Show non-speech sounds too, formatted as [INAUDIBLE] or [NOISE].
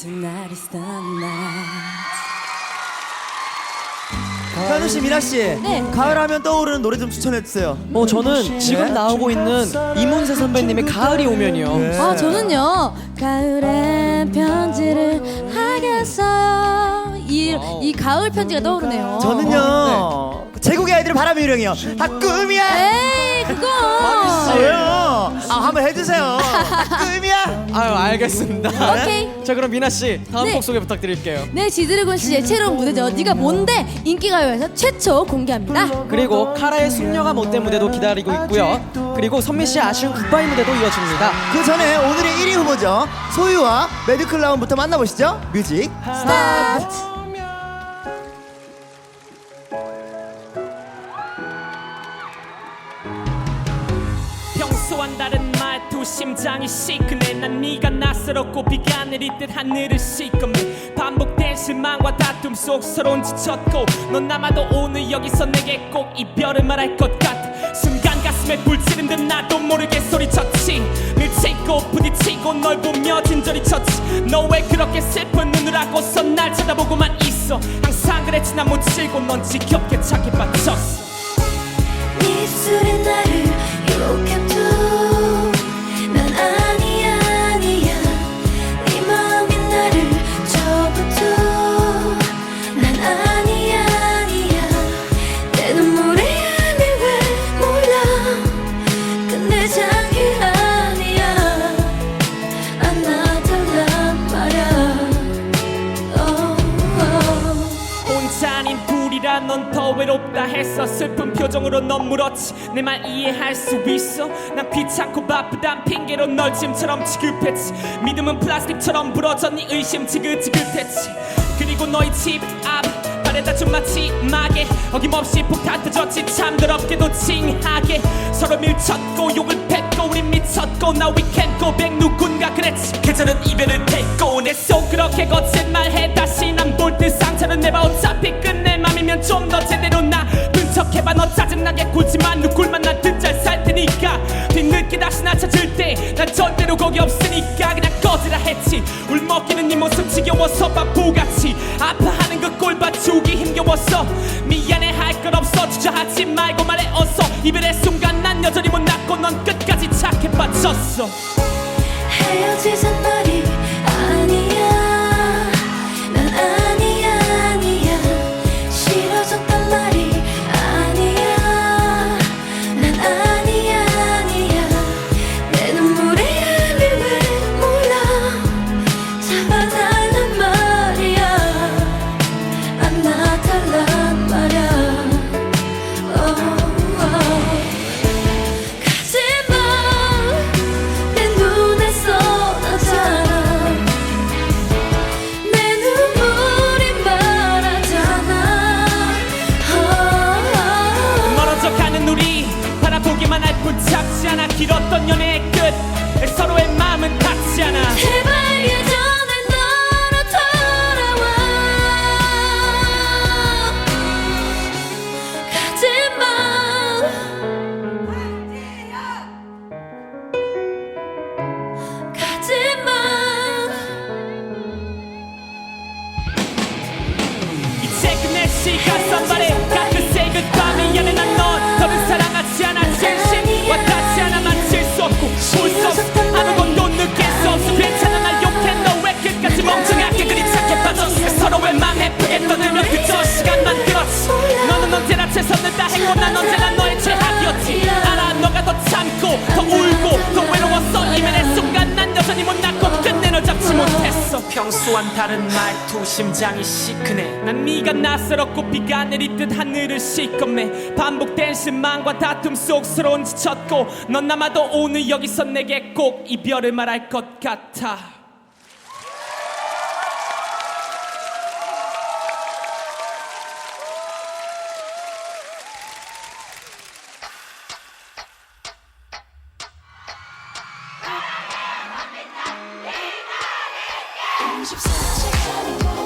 Tonight is the night. 현우 씨, 미나 씨. 네. 가을하면 떠오르는 노래 좀 추천해 주세요. 어 저는 지금 네. 나오고 있는 이문세 선배님의 가을이 오면이요. 네. 아 저는요 가을엔 편지를 하겠어요 이, 이 가을 편지가 떠오르네요 저는요. 제국의 아이들의 바람의 유령이요. 다 꿈이야. 에이 그거 왜요? [LAUGHS] 아 한번 해주세요. 다 꿈이야. 아유 알겠습니다. 오케이. 자 그럼 미나 씨 다음 네. 곡 소개 부탁드릴게요. 네 지드래곤 씨의 새로운 무대죠 네가 뭔데 인기가요에서 최초 공개합니다 그리고 카라의 숙녀가 못된 무대도 기다리고 있고요. 그리고 선미 씨의 아쉬운 굿바이 무대도 이어집니다. 그 전에 오늘의 1위 후보죠. 소유와 매드클라운부터 만나보시죠. 뮤직 스타트. 평소와는 다른 말투 심장이 시큰해. 난 네가 낯설었고 비가 내리듯 하늘을 시커매. 반복된 실망과 다툼 속 서론 지쳤고 넌 남아도 오늘 여기서 내게 꼭 이별을 말할 것 같아. 순간 가슴에 불지른 듯 나도 모르게 소리쳤지. 늘 치고 부딪히고 널 보며 진저리 쳤지. 너 왜 그렇게 슬픈 눈을 하고서 날 쳐다보고만 있어? 항상 그랬지 난 묻히고 넌 지겹게 빠졌어. 네 입술이 나를 넌 더 외롭다 했어 슬픈 표정으로 넌 물었지. 내 말 이해할 수 있어? 난 귀찮고 바쁘단 핑계로 널 짐처럼 취급했지. 믿음은 플라스틱처럼 부러져 네 의심 지긋지긋했지. 그리고 너희 집 앞 발에다 준 마지막에 어김없이 폭탄 터졌지 참 더럽게도 칭하게. 서로 밀쳤고 욕을 뱉고 우린 미쳤고 go back 누군가 그랬지. 계절은 이별을 택고 내속 그렇게 거짓 끝내 맘이면 좀더 제대로 나 분척해봐. 너 짜증나게 굴지만 누굴만 난 듣잘 살 테니까. 뒤늦게 다시 나 찾을 때난 절대로 거기 없으니까. 그냥 꺼지라 했지. 울먹이는 네 모습 지겨워서 바보같이. 아파하는 그 꼴 봐 주기 힘겨웠어 미안해 할 건 없어. 주저하지 말고 말해 어서. 이별의 순간 난 여전히 못 났고 넌 끝까지 착해 빠졌어. 헤어지잔 말이 제발 예전의 너로 돌아와. 가지마. 가지마. 이제 끝내 시간 다했고 난 언제나 너의 최악이었지. 알아 너가 더 참고 더 울고 더 외로웠어. 이별의 순간 난 여전히 못났고 끝내 널 잡지 못했어. 평소와는 다른 말투 심장이 시큰해. 난 네가 낯설었고 비가 내리듯 하늘을 시커매 반복된 실망과 다툼 속 서러운 지쳤고 넌 남아도 오늘 여기서 내게 꼭 이별을 말할 것 같아 34책 하는 거